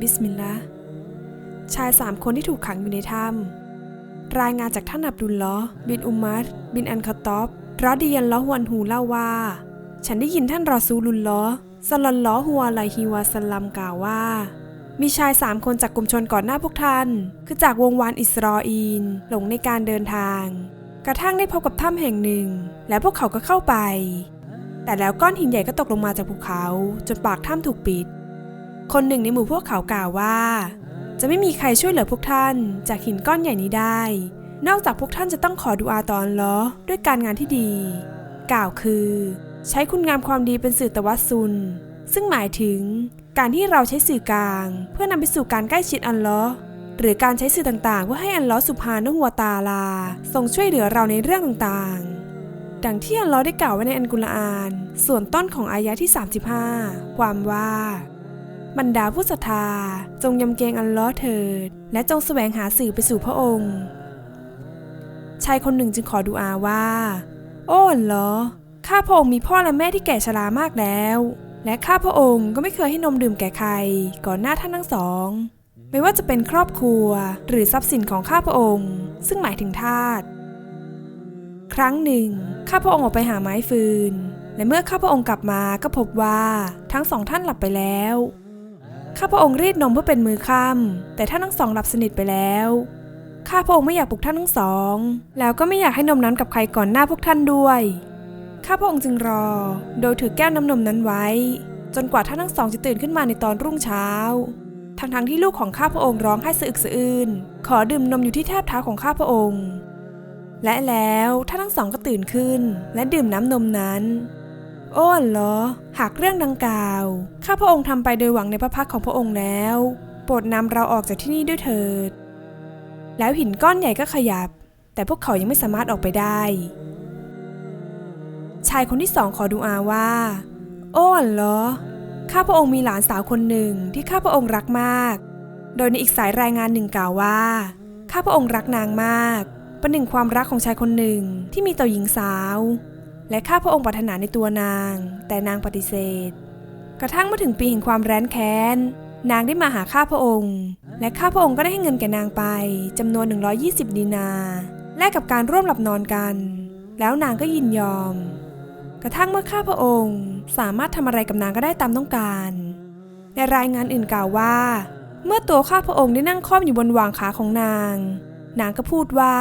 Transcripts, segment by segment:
บิสมิลลาห์ชายสามคนที่ถูกขังอยู่ในถ้ำรายงานจากท่านอับดุลลอฮ์บินอุมัรบินอันคาตอบรอดียันลอฮวนฮูเล่าว่า ฉันได้ยินท่านรอซูลุลลอสลลัลลอฮุอะลัยฮิวะสัลลัมกล่าวว่า มีชายสามคนจากกลุ่มชนก่อนหน้าพวกท่าน คือจากวงวานอิสรออีนหลงในการเดินทาง กระทั่งได้พบกับถ้ำแห่งหนึ่ง และพวกเขาก็เข้าไป แต่แล้วก้อนหินใหญ่ก็ตกลงมาจากภูเขา จนปากถ้ำถูกปิด คนหนึ่งในหมู่พวกเขากล่าวว่า จะไม่มีใครช่วยเหลือพวกท่านจากหินก้อนใหญ่นี้ได้ นอกจากพวกท่านจะต้องขอดุอาตอนล้อด้วยการงานที่ดี กล่าวคือ ใช้คุณงามความดีเป็นสื่อตะวัสซุน ซึ่งหมายถึงการที่เราใช้สื่อกลาง เพื่อนำไปสู่การใกล้ชิดอันลลอหรือการใช้สื่อต่างๆ เพื่อให้อันลลอสุภานะฮัวตาลา ทรงช่วยเหลือเราในเรื่องต่างๆ ดังที่อันลลอได้กล่าวไว้ในอันกุรอาน ส่วนต้นของอายะที่ 35 ความว่า บรรดาผู้ศรัทธาจงยำเกรงอัลลอฮ์เถิด และจงแสวงหาสื่อไปสู่พระองค์ ชายคนหนึ่งจึงขอดุอาว่า โอ้อัลลอฮ์ข้าพระองค์มีพ่อและแม่ที่แก่ชรามากแล้ว และข้าพระองค์ก็ไม่เคยให้นมดื่มแก่ใคร ก่อนหน้าท่านทั้งสอง ไม่ว่าจะเป็นครอบครัวหรือทรัพย์สินของข้าพระองค์ ซึ่งหมายถึงทาสครั้งหนึ่ง ข้าพระองค์ออกไปหาไม้ฟืน และเมื่อข้าพระองค์กลับมาก็พบว่าทั้งสองท่านหลับไปแล้ว ข้าพระองค์รีดนมเพื่อเป็นมือค่ำแต่ท่านทั้งสองหลับสนิทไปแล้ว ข้าพระองค์ไม่อยากปลุกท่านทั้งสอง แล้วก็ไม่อยากให้นมนั้นกับใครก่อนหน้าพวกท่านด้วย ข้าพระองค์จึงรอ โดยถือแก้วน้ำนมนั้นไว้ จนกว่าท่านทั้งสองจะตื่นขึ้นมาในตอนรุ่งเช้า ทั้งๆที่ลูกของข้าพระองค์ร้องให้สะอึกสะอื้น ขอดื่มนมอยู่ที่แทบเท้าของข้าพระองค์ และแล้วท่านทั้งสองก็ตื่นขึ้น และดื่มน้ำนมนั้น โอ้อัลลอฮ์หากเรื่องดังกล่าว ข้าพระองค์ทำไปโดยหวังในพระพักของพระองค์แล้ว โปรดนำเราออกจากที่นี่ด้วยเถิด แล้วหินก้อนใหญ่ก็ขยับ แต่พวกเขายังไม่สามารถออกไปได้ ชายคนที่สองขอดูอาว่า โอ้อัลลอฮ์ข้าพระองค์มีหลานสาวคนหนึ่งที่ข้าพระองค์รักมาก โดยในอีกสายรายงานหนึ่งกล่าวว่า ข้าพระองค์รักนางมาก เป็นหนึ่งความรักของชายคนหนึ่งที่มีต่อหญิงสาว และข้าพระองค์ปรารถนาในตัวนาง แต่นางปฏิเสธ กระทั่งเมื่อถึงปีแห่งความแร้นแค้น นางได้มาหาข้าพระองค์ และข้าพระองค์ก็ได้ให้เงินแก่นางไปจำนวน 120 ดีนา แลกกับการร่วมหลับนอนกัน แล้วนางก็ยินยอม กระทั่งเมื่อข้าพระองค์สามารถทำอะไรกับนางก็ได้ตามต้องการ ในรายงานอื่นกล่าวว่า เมื่อตัวข้าพระองค์ได้นั่งค่อมอยู่บนวางขาของนาง นางก็พูดว่า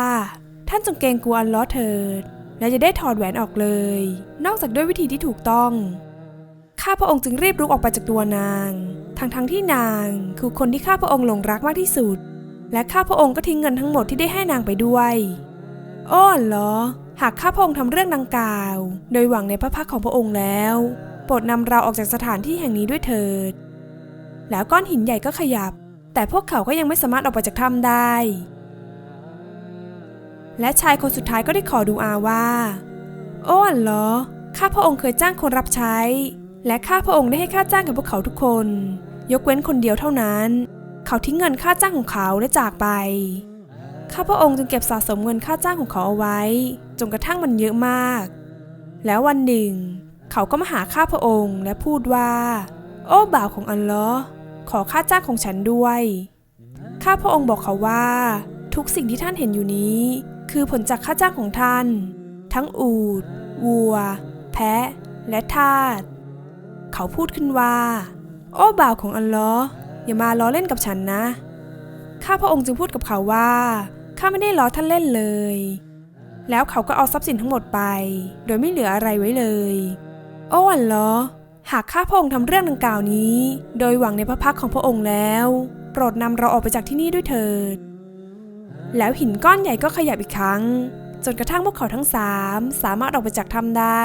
ท่านจงเกรงกลัวอัลลอฮ์เถิด และจะได้ถอดแหวนออกเลย นอกจากด้วยวิธีที่ถูกต้อง ข้าพระองค์จึงรีบลุกออกไปจากตัวนาง ทั้งๆทที่นางคือคนที่ข้าพระองค์หลงรักมากที่สุด และข้าพระองค์ก็ทิ้งเงินทั้งหมดที่ได้ให้นางไปด้วยอ้อัลลอหากข้าพระองค์ทำเรื่องดังกล่าว โดยหวังในพระพักของพระองค์แล้ว โปรดนำเราออกจากสถานที่แห่งนี้ด้วยเถิด แล้วก้อนหินใหญ่ก็ขยับ แต่พวกเขาก็ยังไม่สามารถออกไปจากถ้ำได้ และชายคนสุดท้ายก็ได้ขอดูอาว่า โอ้อัลลอข้าพระองค์เคยจ้างคนรับใช้ และข้าพระองค์ได้ให้ค่าจ้างกับพวกเขาทุกคน ยกเว้นคนเดียวเท่านั้น เขาทิ้งเงินค่าจ้างของเขาและจากไป ข้าพระองค์จึงเก็บสะสมเงินค่าจ้างของเขาเอาไว้ จนกระทั่งมันเยอะมาก แล้ววันหนึ่ง เขาก็มาหาข้าพระองค์และพูดว่า โอ้บ่าวของอัลลอขอค่าจ้างของฉันด้วย ข้าพระองค์บอกเขาว่า ทุกสิ่งที่ท่านเห็นอยู่นี้ คือผลจากค่าจ้างของท่าน ทั้งอูดวัว แพะ และทาสเขาพูดขึ้นว่า โอ้บ่าวของอัลลอฮ์อย่ามาล้อเล่นกับฉันนะ ข้าพระองค์จึงพูดกับเขาว่าข้าไม่ได้ล้อท่านเล่นเลย แล้วเขาก็เอาทรัพย์สินทั้งหมดไป โดยไม่เหลืออะไรไว้เลย โอ้อัลลอฮ์หากข้าพระองค์ทำเรื่องดังกล่าวนี้ โดยหวังในพระพักของพระองค์แล้ว โปรดนำเราออกไปจากที่นี่ด้วยเถิด แล้วหินก้อนใหญ่ก็ขยับอีกครั้ง จนกระทั่งพวกเขาทั้งสามสามารถออกไปจากถ้ำได้